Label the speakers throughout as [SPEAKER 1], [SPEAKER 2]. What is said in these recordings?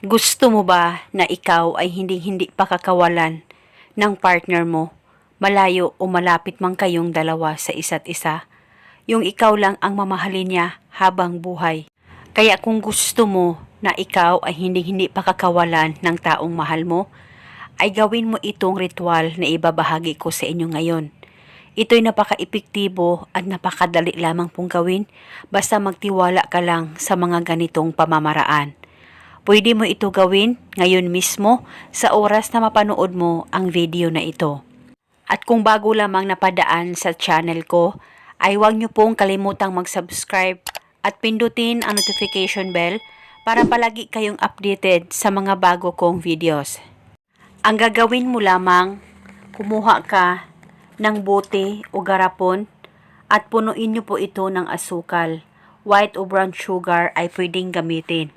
[SPEAKER 1] Gusto mo ba na ikaw ay hindi-hindi pakakawalan ng partner mo, malayo o malapit man kayong dalawa sa isa't isa? Yung ikaw lang ang mamahalin niya habang buhay. Kaya kung gusto mo na ikaw ay hindi-hindi pakakawalan ng taong mahal mo, ay gawin mo itong ritual na ibabahagi ko sa inyo ngayon. Ito'y napaka-epektibo at napakadali lamang pong gawin basta magtiwala ka lang sa mga ganitong pamamaraan. Pwede mo ito gawin ngayon mismo sa oras na mapanood mo ang video na ito. At kung bago lamang napadaan sa channel ko, ay huwag niyo pong kalimutang mag-subscribe at pindutin ang notification bell para palagi kayong updated sa mga bago kong videos. Ang gagawin mo lamang, kumuha ka ng bote o garapon at punuin niyo po ito ng asukal. White o brown sugar ay pwedeng gamitin.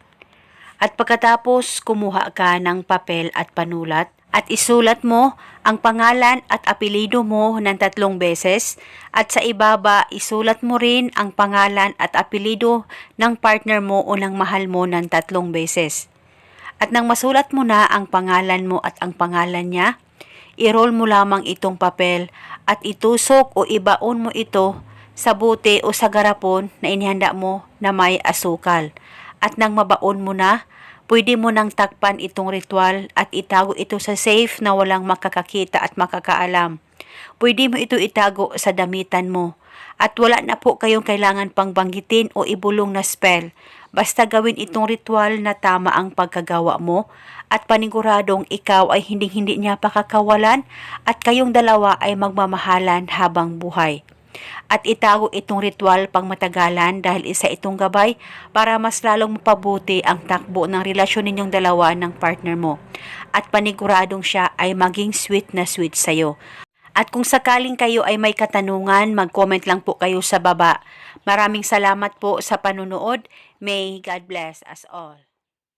[SPEAKER 1] At pagkatapos kumuha ka ng papel at panulat at isulat mo ang pangalan at apelido mo ng tatlong beses at sa ibaba isulat mo rin ang pangalan at apelido ng partner mo o ng mahal mo ng tatlong beses. At nang masulat mo na ang pangalan mo at ang pangalan niya, i-roll mo lamang itong papel at itusok o ibaon mo ito sa bote o sa garapon na inihanda mo na may asukal. At nang mabaon mo na, pwede mo nang takpan itong ritual at itago ito sa safe na walang makakakita at makakaalam. Pwede mo ito itago sa damitan mo. At wala na po kayong kailangan pang banggitin o ibulong na spell. Basta gawin itong ritual na tama ang pagkagawa mo at paniguradong ikaw ay hindi-hindi niya pakakawalan at kayong dalawa ay magmamahalan habang buhay. At itago itong ritual pang matagalan dahil isa itong gabay para mas lalong mapabuti ang takbo ng relasyon ninyong dalawa ng partner mo. At paniguradong siya ay maging sweet na sweet sa'yo. At kung sakaling kayo ay may katanungan, mag-comment lang po kayo sa baba. Maraming salamat po sa panunood. May God bless us all.